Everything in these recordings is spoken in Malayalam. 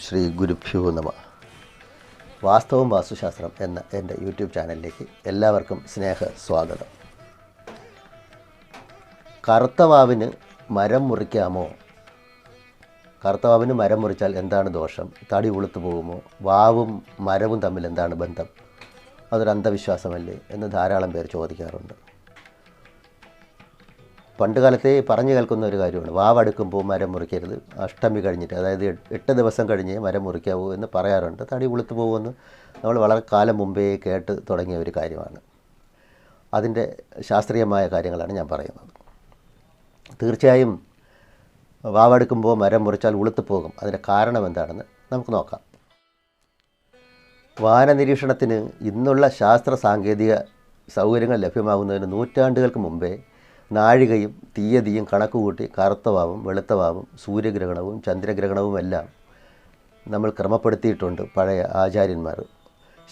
ശ്രീ ഗുരുഭ്യോ നമ. വാസ്തവം വാസ്തുശാസ്ത്രം എന്ന എന്റെ യൂട്യൂബ് ചാനലിലേക്ക് എല്ലാവർക്കും സ്നേഹ സ്വാഗതം കറുത്ത വാവിന് മരം മുറിക്കാമോ? കറുത്ത വാവിന് മരം മുറിച്ചാൽ എന്താണ് ദോഷം? തടി ഉളുത്തു പോകുമോ? വാവും മരവും തമ്മിൽ എന്താണ് ബന്ധം? അതൊരു അന്ധവിശ്വാസമല്ലേ എന്ന് ധാരാളം പേർ ചോദിക്കാറുണ്ട്. പണ്ട് കാലത്തെ പറഞ്ഞു കേൾക്കുന്ന ഒരു കാര്യമാണ്. വാവടുക്കുമ്പോൾ മരം മുറിക്കരുത്. അഷ്ടമി കഴിഞ്ഞിട്ട് അതായത് എട്ട് ദിവസം കഴിഞ്ഞേ മരം മുറിക്കാവൂ എന്ന് പറയാറുണ്ട്. തടി ഉളുത്തു പോകുമെന്ന് നമ്മൾ വളരെ കാലം മുമ്പേ കേട്ട് തുടങ്ങിയ ഒരു കാര്യമാണ്. അതിന്റെ ശാസ്ത്രീയമായ കാര്യങ്ങളാണ് ഞാൻ പറയുന്നത്. തീർച്ചയായും വാവടുക്കുമ്പോൾ മരം മുറിച്ചാൽ ഉളുത്തു പോകും. അതിന്റെ കാരണം എന്താണെന്ന് നമുക്ക് നോക്കാം. വാന നിരീക്ഷണത്തിന് ഇന്നുള്ള ശാസ്ത്ര സാങ്കേതിക സൗകര്യങ്ങൾ ലഭ്യമാകുന്നതിന് നൂറ്റാണ്ടുകൾക്ക് മുമ്പേ നാഴികയും തീയതിയും കണക്ക് കണക്കുകൂട്ടി കറുത്തവാവും വെളുത്തവാവും സൂര്യഗ്രഹണവും ചന്ദ്രഗ്രഹണവും എല്ലാം നമ്മൾ ക്രമപ്പെടുത്തിയിട്ടുണ്ട് പഴയ ആചാര്യന്മാർ.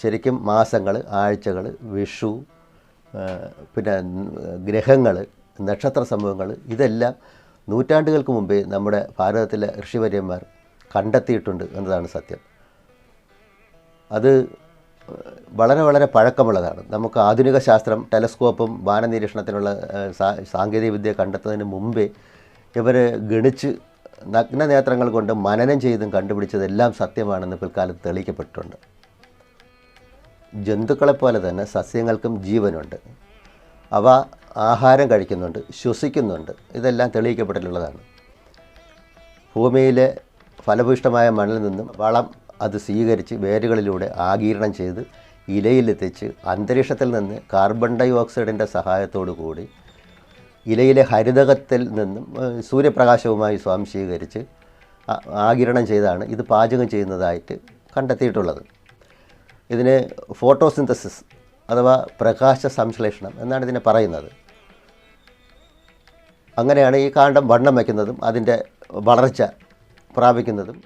ശരിക്കും മാസങ്ങൾ ആഴ്ചകൾ വിഷു പിന്നെ ഗ്രഹങ്ങൾ നക്ഷത്ര സംഭവങ്ങൾ ഇതെല്ലാം നൂറ്റാണ്ടുകൾക്ക് മുമ്പേ നമ്മുടെ ഭാരതത്തിലെ ഋഷിവര്യന്മാർ കണ്ടെത്തിയിട്ടുണ്ട് എന്നതാണ് സത്യം. അത് വളരെ വളരെ പഴക്കമുള്ളതാണ്. നമുക്ക് ആധുനിക ശാസ്ത്രം ടെലസ്കോപ്പും വാനനിരീക്ഷണത്തിനുള്ള സാങ്കേതികവിദ്യ കണ്ടെത്തുന്നതിന് മുമ്പേ ഇവർ ഗണിച്ച് നഗ്ന നേത്രങ്ങൾ കൊണ്ട് മനനം ചെയ്തും കണ്ടുപിടിച്ചതെല്ലാം സത്യമാണെന്ന് പിൽക്കാലത്ത് തെളിയിക്കപ്പെട്ടിട്ടുണ്ട്. ജന്തുക്കളെപ്പോലെ തന്നെ സസ്യങ്ങൾക്കും ജീവനുണ്ട്. അവ ആഹാരം കഴിക്കുന്നുണ്ട് ശ്വസിക്കുന്നുണ്ട്. ഇതെല്ലാം തെളിയിക്കപ്പെട്ടിട്ടുള്ളതാണ് ഭൂമിയിലെ ഫലഭൂയിഷ്ടമായ മണ്ണിൽ നിന്നും വളം അത് സ്വീകരിച്ച് വേരുകളിലൂടെ ആഗീരണം ചെയ്ത് ഇലയിലെത്തിച്ച് അന്തരീക്ഷത്തിൽ നിന്ന് കാർബൺ ഡൈ ഓക്സൈഡിന്റെ സഹായത്തോടു കൂടി ഇലയിലെ ഹരിതകത്തിൽ നിന്നും സൂര്യപ്രകാശവുമായി സ്വാംശീകരിച്ച് ആഗിരണം ചെയ്താണ് ഇത് പാചകം ചെയ്യുന്നതായിട്ട് കണ്ടെത്തിയിട്ടുള്ളത്. ഇതിന് ഫോട്ടോസിന്തസിസ് അഥവാ പ്രകാശ സംശ്ലേഷണം എന്നാണ് ഇതിനെ പറയുന്നത്. അങ്ങനെയാണ് ഈ കാണ്ടം വണ്ണം വയ്ക്കുന്നതും അതിന്റെ വളർച്ച പ്രാപിക്കുന്നതും.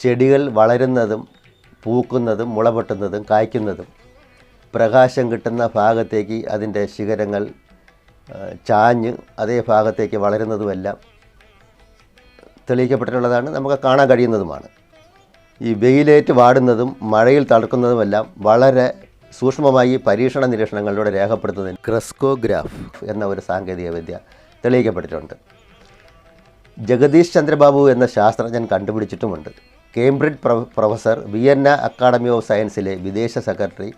ചെടികൾ വളരുന്നതും പൂക്കുന്നതും മുളപൊട്ടുന്നതും കായ്ക്കുന്നതും പ്രകാശം കിട്ടുന്ന ഭാഗത്തേക്ക് അതിന്റെ ശിഖരങ്ങൾ ചാഞ്ഞ് അതേ ഭാഗത്തേക്ക് വളരുന്നതുമെല്ലാം തെളിയിക്കപ്പെട്ടിട്ടുള്ളതാണ്. നമുക്ക് കാണാൻ കഴിയുന്നതുമാണ്. ഈ വെയിലേറ്റ് വാടുന്നതും മഴയിൽ തളർക്കുന്നതുമെല്ലാം വളരെ സൂക്ഷ്മമായി പരീക്ഷണ നിരീക്ഷണങ്ങളിലൂടെ രേഖപ്പെടുത്തുന്നതിന് ക്രെസ്കോഗ്രാഫ് എന്ന ഒരു സാങ്കേതിക വിദ്യ തെളിയിക്കപ്പെട്ടിട്ടുണ്ട്. ജഗദീഷ് ചന്ദ്രബാബു എന്ന ശാസ്ത്രജ്ഞൻ കണ്ടുപിടിച്ചിട്ടുമുണ്ട്. കേംബ്രിഡ്ജ് പ്രൊ- പ്രൊഫസർ വിയന്ന അക്കാഡമി ഓഫ് സയൻസിലെ വിദേശ സെക്രട്ടറി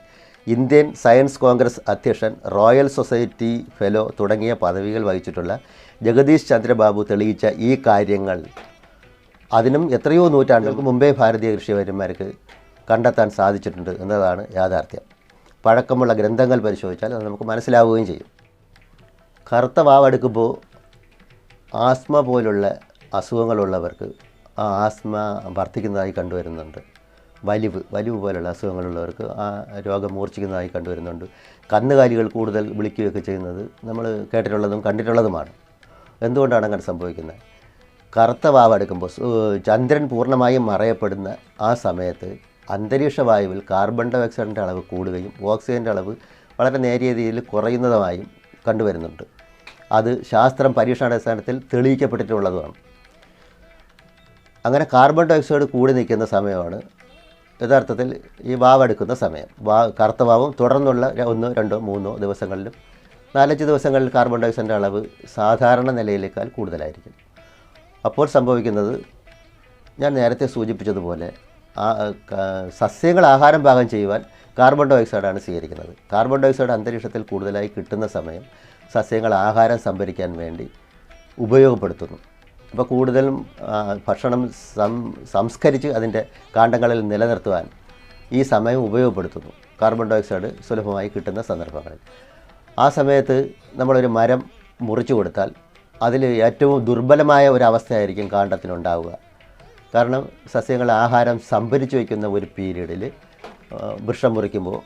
ഇന്ത്യൻ സയൻസ് കോൺഗ്രസ് അധ്യക്ഷൻ റോയൽ സൊസൈറ്റി ഫെലോ തുടങ്ങിയ പദവികൾ വഹിച്ചിട്ടുള്ള ജഗദീഷ് ചന്ദ്രബാബു തെളിയിച്ച ഈ കാര്യങ്ങൾ അതിനും എത്രയോ നൂറ്റാണ്ടുകൾക്ക് മുമ്പേ ഭാരതീയ കൃഷിവര്യന്മാർക്ക് കണ്ടെത്താൻ സാധിച്ചിട്ടുണ്ട് എന്നതാണ് യാഥാർത്ഥ്യം. പഴക്കമുള്ള ഗ്രന്ഥങ്ങൾ പരിശോധിച്ചാൽ അത് നമുക്ക് മനസ്സിലാവുകയും ചെയ്യും. കറുത്ത വാവെടുക്കുമ്പോൾ ആസ്മ പോലുള്ള അസുഖങ്ങളുള്ളവർക്ക് ആസ്മ വർദ്ധിക്കുന്നതായി കണ്ടുവരുന്നുണ്ട്. വലിവ് വലിവ് പോലുള്ള അസുഖങ്ങളുള്ളവർക്ക് ആ രോഗം മൂർച്ഛിക്കുന്നതായി കണ്ടുവരുന്നുണ്ട്. കന്നുകാലികൾ കൂടുതൽ വിളിക്കുകയൊക്കെ ചെയ്യുന്നത് നമ്മൾ കേട്ടിട്ടുള്ളതും കണ്ടിട്ടുള്ളതുമാണ്. എന്തുകൊണ്ടാണ് അങ്ങനെ സംഭവിക്കുന്നത്? കറുത്ത വാവെടുക്കുമ്പോൾ ചന്ദ്രൻ പൂർണമായും മറയപ്പെടുന്ന ആ സമയത്ത് അന്തരീക്ഷ വായുവിൽ കാർബൺ ഡയോക്സൈഡിന്റെ അളവ് കൂടുകയും ഓക്സിജന്റെ അളവ് വളരെ നേരിയ രീതിയിൽ കുറയുന്നതുമായും കണ്ടുവരുന്നുണ്ട്. അത് ശാസ്ത്രം പരീക്ഷണാടിസ്ഥാനത്തിൽ തെളിയിക്കപ്പെട്ടിട്ടുള്ളതുമാണ്. അങ്ങനെ കാർബൺ ഡയോക്സൈഡ് കൂടി നിൽക്കുന്ന സമയമാണ് യഥാർത്ഥത്തിൽ ഈ വാവെടുക്കുന്ന സമയം. വാ കറുത്ത വാവും തുടർന്നുള്ള ഒന്നോ രണ്ടോ മൂന്നോ ദിവസങ്ങളിലും നാലഞ്ച് ദിവസങ്ങളിൽ കാർബൺ ഡയോക്സൈഡിന്റെ അളവ് സാധാരണ നിലയിലേക്കാൾ കൂടുതലായിരിക്കും. അപ്പോൾ സംഭവിക്കുന്നത് ഞാൻ നേരത്തെ സൂചിപ്പിച്ചതുപോലെ ആ സസ്യങ്ങൾ ആഹാരം പാകം ചെയ്യുവാൻ കാർബൺ ഡയോക്സൈഡാണ് സ്വീകരിക്കുന്നത്. കാർബൺ ഡയോക്സൈഡ് അന്തരീക്ഷത്തിൽ കൂടുതലായി കിട്ടുന്ന സമയം സസ്യങ്ങൾ ആഹാരം സംഭരിക്കാൻ വേണ്ടി ഉപയോഗപ്പെടുത്തുന്നു. അപ്പോൾ കൂടുതലും ഭക്ഷണം സം സംസ്കരിച്ച് അതിന്റെ കാണ്ടങ്ങളിൽ നിലനിർത്തുവാൻ ഈ സമയം ഉപയോഗപ്പെടുത്തുന്നു. കാർബൺ ഡൈ ഓക്സൈഡ് സുലഭമായി കിട്ടുന്ന സന്ദർഭങ്ങളിൽ ആ സമയത്ത് നമ്മളൊരു മരം മുറിച്ചു കൊടുത്താൽ അതിൽ ഏറ്റവും ദുർബലമായ ഒരവസ്ഥയായിരിക്കും കാണ്ടത്തിനുണ്ടാവുക കാരണം സസ്യങ്ങൾ ആഹാരം സംഭരിച്ചു വയ്ക്കുന്ന ഒരു പീരീഡിൽ വൃക്ഷം മുറിക്കുമ്പോൾ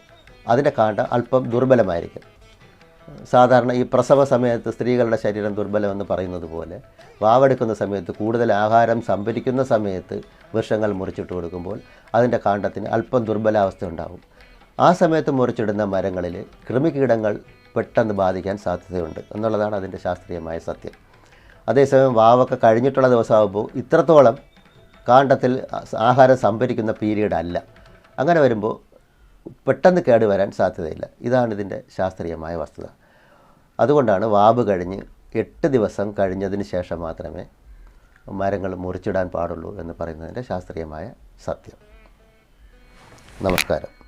അതിന്റെ കാണ്ഡം അല്പം ദുർബലമായിരിക്കും. സാധാരണ ഈ പ്രസവ സമയത്ത് സ്ത്രീകളുടെ ശരീരം ദുർബലമെന്ന് പറയുന്നത് പോലെ വാവെടുക്കുന്ന സമയത്ത് കൂടുതൽ ആഹാരം സംഭരിക്കുന്ന സമയത്ത് വൃക്ഷങ്ങൾ മുറിച്ചിട്ട് കൊടുക്കുമ്പോൾ അതിന്റെ കാണ്ടത്തിന് അല്പം ദുർബലാവസ്ഥ ഉണ്ടാകും ആ സമയത്ത് മുറിച്ചിടുന്ന മരങ്ങളിൽ കൃമികീടങ്ങൾ പെട്ടെന്ന് ബാധിക്കാൻ സാധ്യതയുണ്ട് എന്നുള്ളതാണ് അതിന്റെ ശാസ്ത്രീയമായ സത്യം. അതേസമയം വാവൊക്കെ കഴിഞ്ഞിട്ടുള്ള ദിവസമാകുമ്പോൾ ഇത്രത്തോളം കാണ്ടത്തിൽ ആഹാരം സംഭരിക്കുന്ന പീരീഡ് അല്ല. അങ്ങനെ വരുമ്പോൾ പെട്ടെന്ന് കേടുവരാൻ സാധ്യതയില്ല. ഇതാണ് ഇതിന്റെ ശാസ്ത്രീയമായ വസ്തുത. അതുകൊണ്ടാണ് വാബ് കഴിഞ്ഞ് എട്ട് ദിവസം കഴിഞ്ഞതിന് ശേഷം മാത്രമേ മരങ്ങൾ മുറിച്ചിടാൻ പാടുള്ളൂ എന്ന് പറയുന്നതിന്റെ ശാസ്ത്രീയമായ സത്യം. നമസ്കാരം.